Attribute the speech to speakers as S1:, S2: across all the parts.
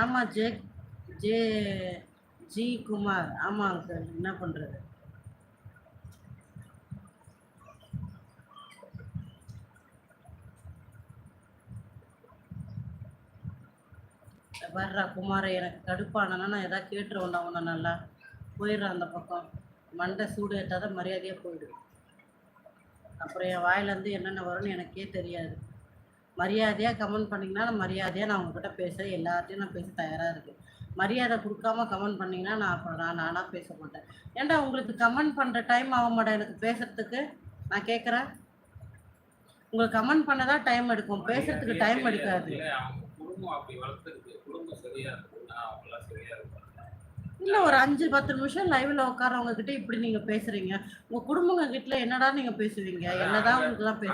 S1: ஆமாம் J J G Kumar ஆமாம் uncle. என்ன பண்ணுறது வர்றா குமார எனக்கு கடுப்பானனா நான் எதாவது கேட்டுருவேன்டா உன்னை நல்லா. போயிடுறேன் அந்த பக்கம். மண்டை சூடு ஏற்றாத மரியாதையாக போயிடு அப்புறம் என் வாயிலேருந்து என்னென்ன வரும்னு எனக்கே தெரியாது. மரியாதையாக கமெண்ட் பண்ணிங்கன்னா நான் மரியாதையாக நான் உங்ககிட்ட பேச எல்லார்ட்டையும் நான் பேச தயாராக இருக்கேன். மரியாதை கொடுக்காம கமெண்ட் பண்ணிங்கன்னா நான் அப்புறம் நான் நானாக பேச மாட்டேன். ஏன்டா உங்களுக்கு கமெண்ட் பண்ணுற டைம் ஆக மாட்டேன். எனக்கு பேசுறதுக்கு நான் கேட்குறேன் உங்களுக்கு கமெண்ட் பண்ண தான் டைம் எடுக்கும். பேசுறதுக்கு டைம் எடுக்காது.
S2: குடும்பம் அப்படி வளர்த்துருக்கு. குடும்பம் சரியா இருக்குன்னா அவங்களாம் சரியா இருப்பாங்க
S1: இல்லை ஒரு அஞ்சு பத்து நிமிஷம் லைவ்ல உட்காரவங்க கிட்ட இப்படி நீங்க பேசுறீங்க. உங்க குடும்பங்க கிட்ட என்னடா நீங்க பேசுவீங்க? என்னதான் உங்களுக்கு எல்லாம் பேச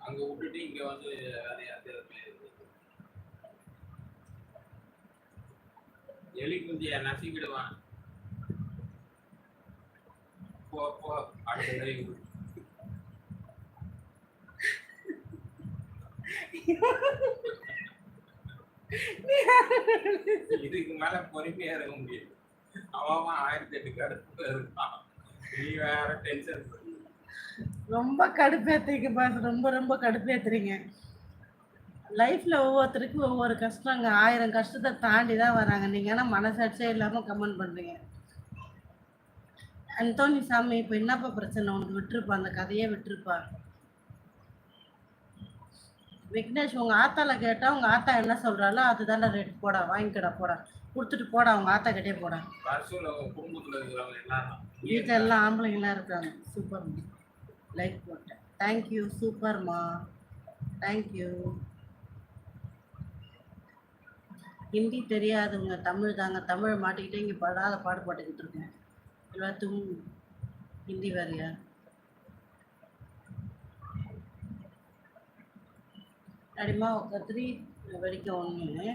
S2: அங்க விட்டுட்டு இங்க வந்து வேற. எலி குஞ்சிய நசிக்கிடுவான். போ போ இதுக்கு மேல பொறுமையா இருக்க முடியாது அவன் ஆயிரத்தி எட்டு கடுப்பு இருக்கான் நீ வேற டென்ஷன்
S1: ரொம்ப கடுப்பேத்துறீங்க பாஸ் ரொம்ப ரொம்ப கடுப்பேத்துறீங்க லைஃப்ல ஒவ்வொருத்தருக்கும் ஒவ்வொரு கஷ்டங்க. ஆயிரம் கஷ்டத்தை தாண்டி தான் வராங்க. நீங்க ஆனா மனசாட்சியே இல்லாம கமெண்ட் பண்றீங்க. அந்தோனி சாமி இப்ப என்னப்பா பிரச்சனை? உனக்கு விட்டுருப்பா அந்த கதையே விட்டுருப்பா. விக்னேஷ் உங்க ஆத்தால கேட்டா உங்க ஆத்தா என்ன சொல்றாளோ அதுதான்டா ரேட் போடா வாங்கிக்கடா போடா. கொடுத்துட்டு போடா உங்க ஆத்தா கிட்டே போடா. வீட்டில் எல்லாம் ஆம்பளைங்களாம் இருக்காங்க சூப்பர் லைக் போட்டேன். தேங்க்யூ சூப்பர்மா தேங்க்யூ ஹிந்தி தெரியாதவங்க தமிழ் தாங்க. தமிழ் மாட்டிக்கிட்டு இங்கே படாத பாடுபட்டுக்கிட்டு இருக்கேன். எல்லாத்தும் ஹிந்தி வேறையா అడిమా ఒక త్రీ వెడికి ఉన్నాయి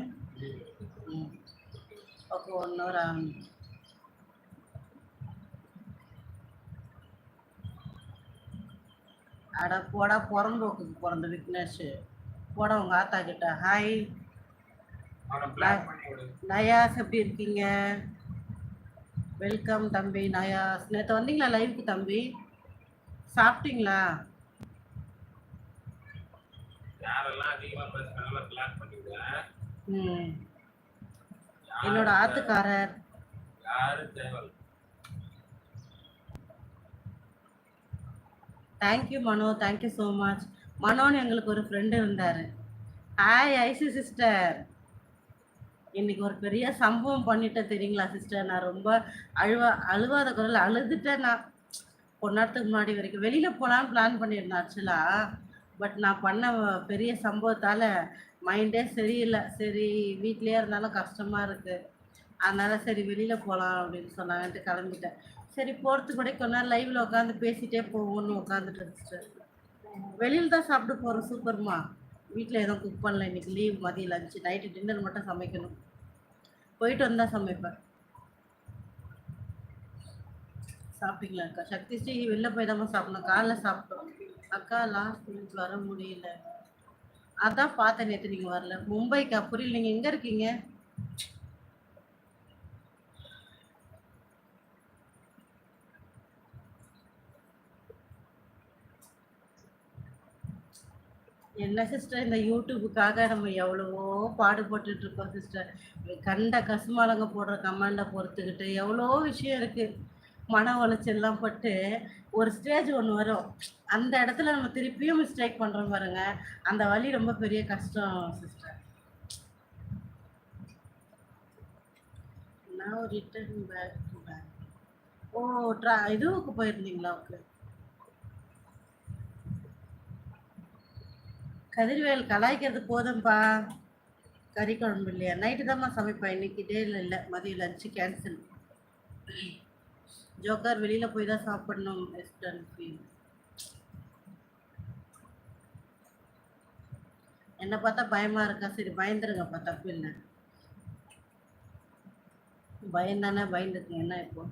S1: ఒక వన్ అవర్ அட போடா பிறந்தோக்குக்கு பிறந்த விக்னேஷ் போடா உங்க ஆத்தா கிட்ட ஹாய்
S2: அவனை பிளாக் பண்ணி விடு
S1: நயாஸ் எப்படி இருக்கீங்க வெல்கம் தம்பி. நயாஸ் நேற்று வந்தீங்களா லைவுக்கு தம்பி? சாப்பிட்டீங்களா? என்னோட ஆத்துக்காரர்.
S2: Thank you
S1: Mano. Thank you so much மனோன்னு எங்களுக்கு ஒரு ஃப்ரெண்டு இருந்தார். ஹாய் ஐசி சிஸ்டர் இன்னைக்கு ஒரு பெரிய சம்பவம் பண்ணிட்டேன் தெரியுங்களா சிஸ்டர் நான் ரொம்ப அழுவா அழுவாத குரல் அழுதுட்டேன் நான். கொஞ்ச நேரத்துக்கு முன்னாடி வரைக்கும். வெளியில் போகலான்னு பிளான் பண்ணியிருந்தேன் ஆக்சுவலாக பட் நான் பண்ண பெரிய சம்பவத்தால் மைண்டே சரியில்லை. சரி வீட்லேயே இருந்தாலும் கஷ்டமாக இருக்குது அதனால் சரி வெளியில் போகலாம் அப்படின்னு சொன்னாங்கன்ட்டு கிளம்பிட்டேன். சரி போகிறதுக்கு கூட கொஞ்ச நேரம் லைவில் உட்காந்து பேசிகிட்டே போவோம்னு உட்காந்துட்டு சிஸ்டர் வெளியில் தான் சாப்பிட்டு போகிறோம் சூப்பர்மா வீட்டில் எதுவும் குக் பண்ணல. இன்னைக்கு லீவ் மதியம் லஞ்சு நைட்டு டின்னர் மட்டும் சமைக்கணும். போயிட்டு வந்தால் சமைப்பேன். சாப்பிட்டீங்களா அக்கா? சக்தி ஸ்ரீ வெளில போய் தான் சாப்பிடணும். காலைல சாப்பிட்டோம். அக்கா லாஸ்ட் மினிட் வர முடியல. அதான் பார்த்தேன் நேற்று நீங்கள் வரல. மும்பைக்கா? புரியல. நீங்கள் எங்கே இருக்கீங்க? என்ன சிஸ்டர் இந்த யூடியூபுக்காக நம்ம எவ்வளவோ பாடுபட்டுட்டு இருக்கோம் சிஸ்டர் கண்ட கசுமாலங்க போடுற கமெண்டை பொறுத்துக்கிட்டு எவ்வளோ விஷயம் இருக்குது மன உளைச்சல்லாம் பட்டு ஒரு ஸ்டேஜ் ஒன்று வரும். அந்த இடத்துல நம்ம திருப்பியும் மிஸ்டேக் பண்ணுறோம் பாருங்க. அந்த வழி ரொம்ப பெரிய கஷ்டம் சிஸ்டர் நான் ரிட்டர்ன் பேக் பேக் ஓ ட்ரா இதுவுக்கு போயிருந்தீங்களா ஓகே கதிர்வேல் கலாய்க்கிறது போதும்பா. கறி குழம்பு இல்லையா? நைட்டு தான்மா சமைப்பேன் இன்னைக்கு டேல இல்லை. மதியம் லஞ்சு கேன்சல் ஜோக்கர் வெளியில் போய் தான் சாப்பிடணும் ரெஸ்டாரண்ட் ஃபீல் என்னை பார்த்தா பயமாக இருக்கா? சரி பயந்துருங்கப்பா தப்பு இல்லை. பயந்தானே பயந்துக்குங்க என்ன இப்போ?